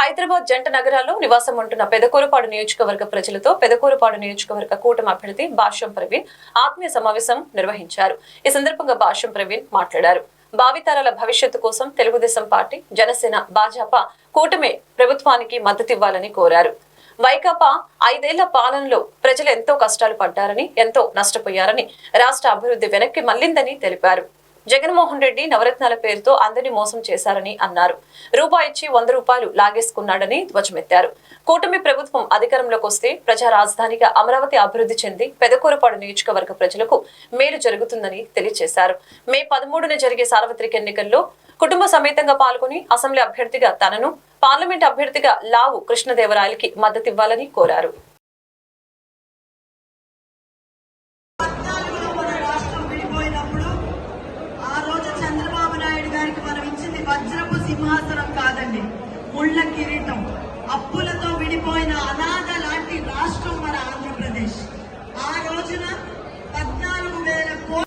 హైదరాబాద్ జంట నగరాల్లో నివాసం ఉంటున్న పెదకూరుపాడు నియోజకవర్గ ప్రజలతో పెదకూరుపాడు నియోజకవర్గ కూటమి అభ్యర్థి భాష్యం ప్రవీణ్ ఆత్మీయ సమావేశం నిర్వహించారు. ఈ సందర్భంగా భాష్యం ప్రవీణ్ మాట్లాడారు. భావితరాల భవిష్యత్తు కోసం తెలుగుదేశం పార్టీ జనసేన భాజపా కూటమి ప్రభుత్వానికి మద్దతివ్వాలని కోరారు. వైకాపా ఐదేళ్ళ పాలనలో ప్రజలు ఎంతో కష్టాలు పడ్డారని ఎంతో నష్టపోయారని రాష్ట్ర అభివృద్ధి వెనక్కి మళ్ళిందని తెలిపారు. జగన్మోహన్ రెడ్డి నవరత్నాల పేరుతో అందరినీ మోసం చేశారని అన్నారు. రూపాయి ఇచ్చి వంద రూపాయలు లాగేసుకున్నాడని ధ్వజమెత్తారు. కూటమి ప్రభుత్వం అధికారంలోకి వస్తే ప్రజా రాజధానిగా అమరావతి అభివృద్ధి చెంది పెదకూరపాడు నియోజకవర్గ ప్రజలకు మేలు జరుగుతుందని తెలియజేశారు. మే పదమూడున జరిగే సార్వత్రిక ఎన్నికల్లో కుటుంబ సమేతంగా పాల్గొని అసెంబ్లీ అభ్యర్థిగా తనను పార్లమెంట్ అభ్యర్థిగా లావు కృష్ణదేవరాయలకి మద్దతివ్వాలని కోరారు. వజ్రపు సింహాసనం కాదండి. ముళ్ళ కిరీటం. అప్పులతో విడిపోయిన